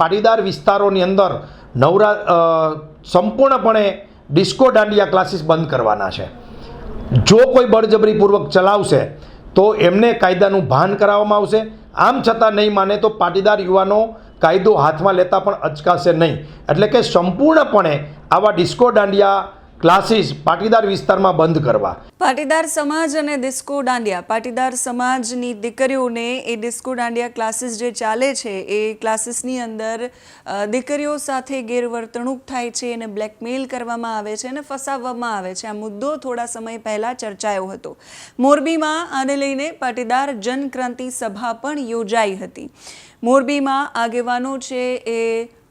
પાટીદાર વિસ્તારોની અંદર નવરા સંપૂર્ણપણે ડિસ્કો દાંડિયા ક્લાસીસ બંધ કરવાના છે. જો કોઈ બળજબરીપૂર્વક ચલાવશે, તો એમને કાયદાનું ભાન કરાવવામાં આવશે. આમ છતાં નહીં માને તો પાટીદાર યુવાનો કાયદો હાથમાં લેતા પણ અચકાશે નહીં. એટલે કે સંપૂર્ણપણે આવા ડિસ્કો દાંડિયા ક્લાસીસ પાટીદાર વિસ્તારમાં બંધ કરવા. પાટીદાર સમાજ અને ડિસ્કો દાંડિયા. પાટીદાર સમાજની દીકરીઓને એ ડિસ્કો દાંડિયા ક્લાસીસ જે ચાલે છે, એ ક્લાસીસની અંદર દીકરીઓ સાથે ગેરવર્તણૂક થાય છે એને બ્લેકમેલ કરવામાં આવે છે અને ફસાવવામાં આવે છે. આ મુદ્દો થોડા સમય પહેલાં ચર્ચાયો હતો. મોરબીમાં આને લઈને પાટીદાર જનક્રાંતિ સભા પણ યોજાઈ હતી. મોરબીમાં આગેવાનો છે એ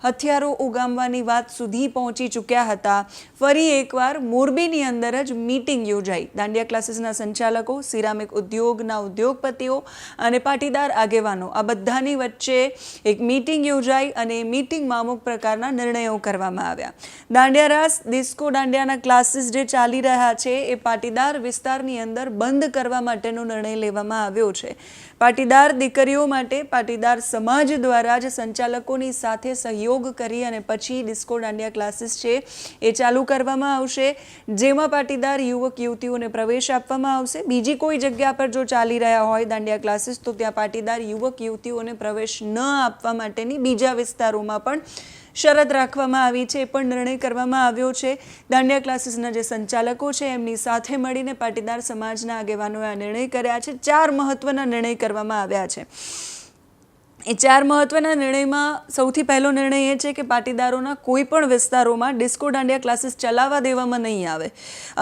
હથિયારો ઉગામવાની વાત સુધી પહોંચી ચૂક્યા હતા. ફરી એકવાર મોરબીની અંદર જ મીટિંગ યોજાઈ. દાંડિયા ક્લાસીસના સંચાલકો, સિરામિક ઉદ્યોગના ઉદ્યોગપતિઓ અને પાટીદાર આગેવાનો, આ બધાની વચ્ચે એક મીટિંગ યોજાઈ અને મીટિંગમાં અમુક પ્રકારના નિર્ણયો કરવામાં આવ્યા. દાંડિયા રાસ, ડિસ્કો દાંડિયાના ક્લાસીસ જે ચાલી રહ્યા છે, એ પાટીદાર વિસ્તારની અંદર બંધ કરવા માટેનો નિર્ણય લેવામાં આવ્યો છે. પાટીદાર દીકરીઓ માટે પાટીદાર સમાજ દ્વારા જ સંચાલકોની સાથે સહયોગ કરી અને પછી ડિસ્કો દાંડિયા ક્લાસીસ છે એ ચાલુ કરવામાં આવશે. જેમાં પાટીદાર યુવક યુવતીઓને પ્રવેશ આપવામાં આવશે. બીજી કોઈ જગ્યા પર જો ચાલી રહ્યા હોય દાંડિયા ક્લાસીસ, તો ત્યાં પાટીદાર યુવક યુવતીઓને પ્રવેશ ન આપવા માટેની બીજા વિસ્તારોમાં પણ શરત રાખવામાં આવી છે. એ પણ નિર્ણય કરવામાં આવ્યો છે. દાંડિયા ક્લાસીસના જે સંચાલકો છે, એમની સાથે મળીને પાટીદાર સમાજના આગેવાનોએ આ નિર્ણય કર્યા છે. ચાર મહત્વના નિર્ણય કરવામાં આવ્યા છે. એ ચાર મહત્વના નિર્ણયમાં સૌથી પહેલો નિર્ણય એ છે કે પાટીદારોના કોઈ પણ વિસ્તારોમાં ડિસ્કો દાંડિયા ક્લાસીસ ચલાવવા દેવામાં નહીં આવે.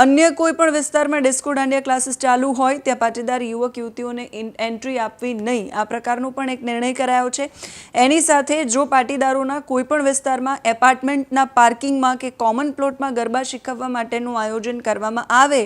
અન્ય કોઈ પણ વિસ્તારમાં ડિસ્કો દાંડિયા ક્લાસીસ ચાલુ હોય, ત્યાં પાટીદાર યુવક યુવતીઓને એન્ટ્રી આપવી નહીં. આ પ્રકારનો પણ એક નિર્ણય કરાયો છે. એની સાથે જો પાટીદારોના કોઈ પણ વિસ્તારમાં એપાર્ટમેન્ટના પાર્કિંગમાં કે કોમન પ્લોટમાં ગરબા શીખવવા માટેનું આયોજન કરવામાં આવે,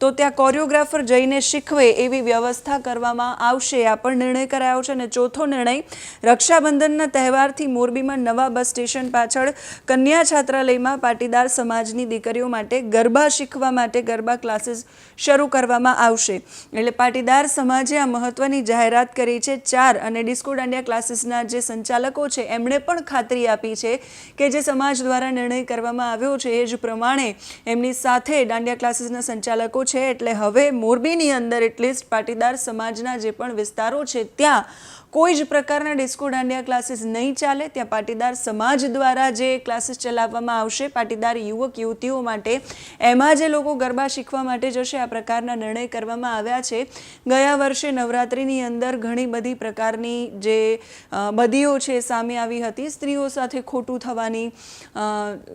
તો ત્યાં કોરિયોગ્રાફર જઈને શીખવે એવી વ્યવસ્થા કરવામાં આવશે. આ પણ નિર્ણય કરાયો છે અને ચોથો નિર્ણય રક્ષાબંધનના તહેવારથી મોરબીમાં નવા બસ સ્ટેશન પાછળ કન્યા છાત્રાલયમાં પાટીદાર સમાજની દીકરીઓ માટે ગરબા શીખવા માટે ગરબા ક્લાસીસ શરૂ કરવામાં આવશે. એટલે પાટીદાર સમાજે આ મહત્વની જાહેરાત કરી છે. ચાર અને ડિસ્કો દાંડિયા ક્લાસીસના જે સંચાલકો છે, એમણે પણ ખાતરી આપી છે કે જે સમાજ દ્વારા નિર્ણય કરવામાં આવ્યો છે, એ જ પ્રમાણે એમની સાથે દાંડિયા ક્લાસીસના સંચાલકો છે. એટલે હવે મોરબીની અંદર એટલીસ્ટ પાટીદાર સમાજના જે પણ વિસ્તારો છે, ત્યાં કોઈ જ પ્રકારના ડિસ્કો દાંડિયા ક્લાસીસ નહીં ચાલે, ત્યાં પાટીદાર સમાજ દ્વારા જે ક્લાસીસ ચલાવવામાં આવશે, પાટીદાર યુવક યુવતીઓ માટે, એમાં જે લોકો ગરબા શીખવા માટે જશે, આ પ્રકારના નિર્ણય કરવામાં આવ્યા છે. ગયા વર્ષે નવરાત્રિની અંદર ઘણી બધી પ્રકારની જે બદીઓ છે સામે આવી હતી. સ્ત્રીઓ સાથે ખોટું થવાની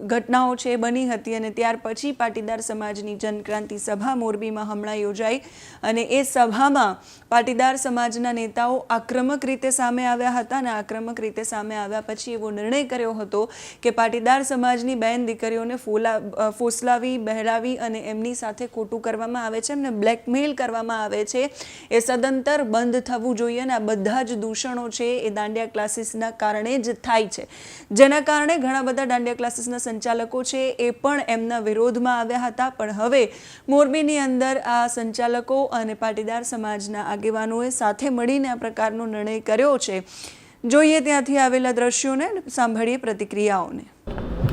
ઘટનાઓ છે બની હતી અને ત્યાર પછી પાટીદાર સમાજની જનક્રાંતિ સભા મોરબીમાં હમણાં યોજાઈ અને એ સભામાં પાટીદાર સમાજના નેતાઓ આક્રમક રીતે સામે આવ્યા હતા અને આક્રમક રીતે સામે આવ્યા પછી એવો નિર્ણય કર્યો હતો કે પાટીદાર સમાજની બેન દીકરીઓને ફોલા ફોસલાવી, બહેરાવી અને એમની સાથે ખોટું કરવામાં આવે છે, એમને બ્લેકમેલ કરવામાં આવે છે. એ સદંતર બંધ થવું જોઈએ અને આ બધા જ દૂષણો છે એ દાંડિયા ક્લાસીસના કારણે જ થાય છે. જેના કારણે ઘણા બધા દાંડિયા ક્લાસીસના સંચાલકો છે એ પણ એમના વિરોધમાં આવ્યા હતા. પણ હવે મોરબીની અંદર આ સંચાલકો અને પાટીદાર સમાજના આગેવાનોએ સાથે મળીને આ પ્રકારનો નિર્ણય કર્યો છે. જોઈએ ત્યાંથી આવેલા દ્રશ્યોને સાંભળીએ પ્રતિક્રિયાઓને.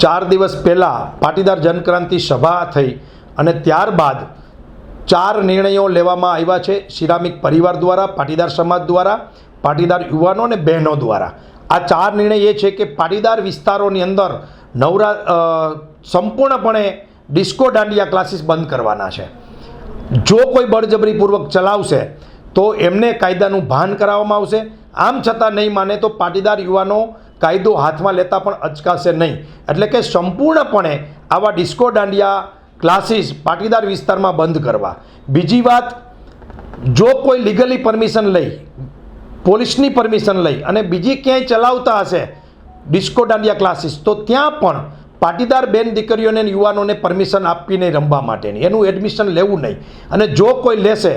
ચાર દિવસ પહેલાં પાટીદાર જનક્રાંતિ સભા થઈ અને ત્યારબાદ ચાર નિર્ણયો લેવામાં આવ્યા છે સિરામિક પરિવાર દ્વારા, પાટીદાર સમાજ દ્વારા, પાટીદાર યુવાનો અને બહેનો દ્વારા. આ ચાર નિર્ણય એ છે કે પાટીદાર વિસ્તારોની અંદર નવરા સંપૂર્ણપણે ડિસ્કો દાંડિયા ક્લાસીસ બંધ કરવાના છે. જો કોઈ બળજબરીપૂર્વક ચલાવશે તો એમને કાયદાનું ભાન કરાવવામાં આવશે. આમ છતાં નહીં માને તો પાટીદાર યુવાનો કાયદો હાથમાં લેતા પણ અચકાશે નહીં. એટલે કે સંપૂર્ણપણે આવા ડિસ્કો દાંડિયા ક્લાસીસ પાટીદાર વિસ્તારમાં બંધ કરવા. બીજી વાત, જો કોઈ લીગલી પરમિશન લઈ, પોલીસની પરમિશન લઈ અને બીજી ક્યાંય ચલાવતા હશે ડિસ્કો દાંડિયા ક્લાસીસ, તો ત્યાં પણ પાટીદાર બેન દીકરીઓને યુવાનોને પરમિશન આપવી નહીં રમવા માટેની. એનું એડમિશન લેવું નહીં. અને જો કોઈ લેશે,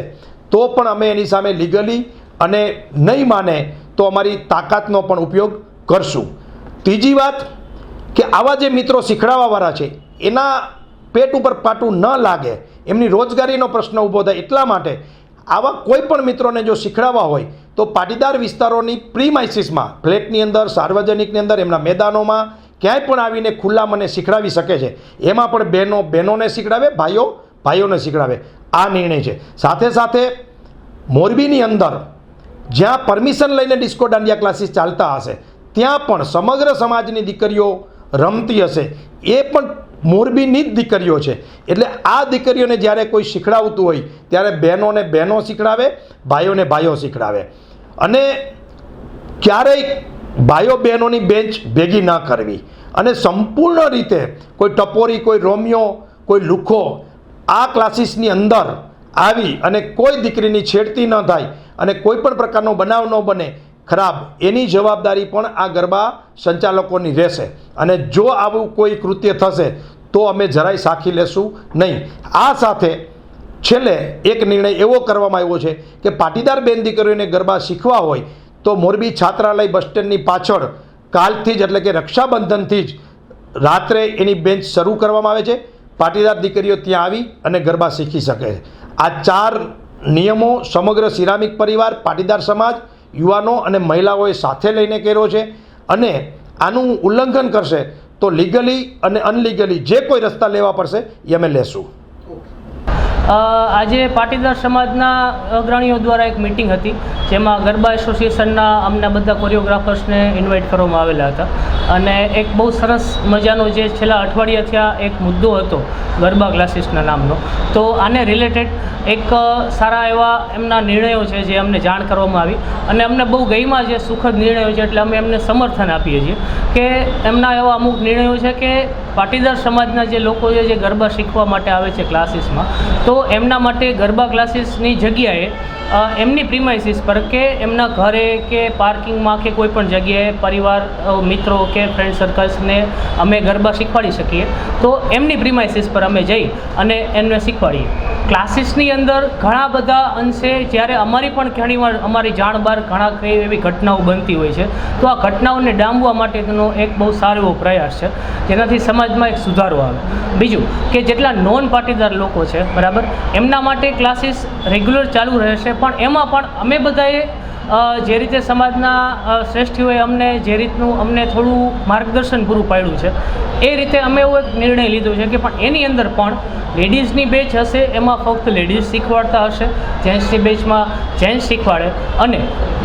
તો પણ અમે એની સામે લીગલી અને નહીં માને તો અમારી તાકાતનો પણ ઉપયોગ કરશું. ત્રીજી વાત કે આવા જે મિત્રો શીખડાવવાવાળા છે, એના પેટ ઉપર પાટું ન લાગે, એમની રોજગારીનો પ્રશ્ન ઊભો થાય એટલા માટે આવા કોઈ પણ મિત્રોને જો શીખડાવવા હોય, તો પાટીદાર વિસ્તારોની પ્રીમાઇસીસમાં, ફ્લેટની અંદર, સાર્વજનિકની અંદર, એમના મેદાનોમાં ક્યાંય પણ આવીને ખુલ્લા મને શીખડાવી શકે છે. એમાં પણ બહેનો, બહેનોને શીખડાવે, ભાઈઓ, ભાઈઓને શીખડાવે. આ નિર્ણય છે. સાથે સાથે મોરબીની અંદર જ્યાં પરમિશન લઈને ડિસ્કો દાંડિયા ક્લાસીસ ચાલતા હશે, ત્યાં પણ સમગ્ર સમાજની દીકરીઓ રમતી હશે. એ પણ મોરબીની જ દીકરીઓ છે. એટલે આ દીકરીઓને જ્યારે કોઈ શીખડાવતું હોય, ત્યારે બહેનોને બહેનો શીખડાવે, ભાઈઓને ભાઈઓ શીખડાવે. અને ક્યારેય ભાઈઓ બહેનોની બેન્ચ ભેગી ન કરવી. અને સંપૂર્ણ રીતે કોઈ ટપોરી, કોઈ રોમિયો, કોઈ લુખો, આ ક્લાસીસની અંદર આવી અને કોઈ દીકરીની છેડતી ન થાય અને કોઈ પણ પ્રકારનો બનાવ ન બને, ખરાબ. એની જવાબદારી પણ આ ગરબા સંચાલકોની રહેશે. અને જો આવું કોઈ કૃત્ય થશે, તો અમે જરાય સાખી લેશું નહીં. આ સાથે છેલ્લે એક નિર્ણય એવો કરવામાં આવ્યો છે કે પાટીદાર બેન દીકરીઓને ગરબા શીખવા હોય, તો મોરબી છાત્રાલય બસ સ્ટેન્ડની પાછળ કાલથી જ એટલે કે રક્ષાબંધનથી જ રાત્રે એની બેન્ચ શરૂ કરવામાં આવે છે. પાટીદાર દીકરીઓ ત્યાં આવી અને ગરબા શીખી શકે છે. આ ચાર નિયમો સમગ્ર સિરામિક પરિવાર, પાટીદાર સમાજ, યુવાનો અને મહિલાઓએ સાથે લઈને કર્યો છે અને આનું ઉલ્લંઘન કરશે તો લીગલી અને અનલીગલી જે કોઈ રસ્તા લેવા પડશે એ અમે લેશું. આજે પાટીદાર સમાજના અગ્રણીઓ દ્વારા એક મિટિંગ હતી, જેમાં ગરબા એસોસિએશનના અમને બધા કોરિયોગ્રાફર્સને ઇન્વાઇટ કરવામાં આવેલા હતા. અને એક બહુ સરસ મજાનો જે છેલ્લા અઠવાડિયાથી આ એક મુદ્દો હતો, ગરબા ક્લાસીસના નામનો. તો આને રિલેટેડ એક સારા એવા એમના નિર્ણયો છે જે અમને જાણ કરવામાં આવી. અને અમને બહુ ગઈમાં જે સુખદ નિર્ણયો છે, એટલે અમે એમને સમર્થન આપીએ છીએ કે એમના એવા અમુક નિર્ણયો છે કે પાટીદાર સમાજના જે લોકો છે જે ગરબા શીખવા માટે આવે છે ક્લાસીસમાં, તો એમના માટે ગરબા ક્લાસીસની જગ્યાએ એમની પ્રિમાઇસીસ પર કે એમના ઘરે કે પાર્કિંગમાં કે કોઈ પણ જગ્યાએ પરિવાર મિત્રો કે ફ્રેન્ડ સર્કલ્સને અમે ગરબા શીખવાડી શકીએ. તો એમની પ્રિમાઇસીસ પર અમે જઈ અને એમને શીખવાડીએ. ક્લાસીસની અંદર ઘણા બધા અંશે જ્યારે અમારી પણ ઘણીવાર અમારી જાણ બહાર ઘણા કઈ એવી ઘટનાઓ બનતી હોય છે, તો આ ઘટનાઓને ડામવા માટેનો એક બહુ સારો એવો પ્રયાસ છે. જેનાથી સમાજમાં એક સુધારો આવે. બીજું કે જેટલા નોન પાટીદાર લોકો છે, બરાબર, એમના માટે ક્લાસીસ રેગ્યુલર ચાલુ રહેશે, પણ એમાં પણ અમે બધાએ જે રીતે સમાજના શ્રેષ્ઠીઓએ અમને જે રીતનું અમને થોડું માર્ગદર્શન પૂરું પાડ્યું છે, એ રીતે અમે એવો એક નિર્ણય લીધો છે કે પણ એની અંદર પણ લેડીઝની બેચ હશે, એમાં ફક્ત લેડીઝ શીખવાડતા હશે, જેન્ટ્સની બેચમાં જેન્ટ્સ શીખવાડે અને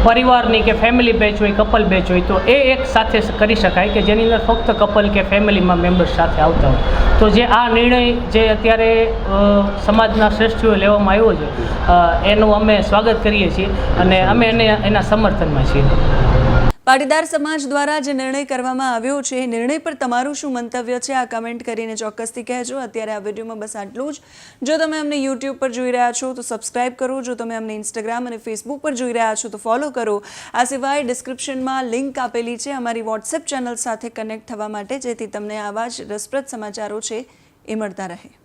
પરિવારની કે ફેમિલી બેચ હોય કપલ બેચ હોય, તો એ એક સાથે કરી શકાય કે જેની અંદર ફક્ત કપલ કે ફેમિલીમાં મેમ્બર્સ સાથે આવતા હોય. તો જે આ નિર્ણય જે અત્યારે સમાજના શ્રેષ્ઠીઓ લેવામાં આવ્યો છે એનું અમે સ્વાગત કરીએ છીએ અને અમે એને, એના સમર્થનમાં છીએ. પાટીદાર સમાજ દ્વારા જે નિર્ણય કરવામાં આવ્યો છે, એ નિર્ણય પર તમારું શું મંતવ્ય છે? આ કમેન્ટ કરીને ચોક્કસથી કહેજો. અત્યારે આ વિડીયોમાં બસ આટલું જ. જો તમે અમને યુટ્યુબ પર જોઈ રહ્યા છો, તો સબસ્ક્રાઇબ કરો. જો તમે અમને ઇન્સ્ટાગ્રામ અને ફેસબુક પર જોઈ રહ્યા છો, તો ફોલો કરો. આ સિવાય ડિસ્ક્રિપ્શનમાં લિંક આપેલી છે. અમારી વોટ્સએપ ચેનલ સાથે કનેક્ટ થવા માટે, જેથી તમને આવા જ રસપ્રદ સમાચારો છે, એ મળતા રહે.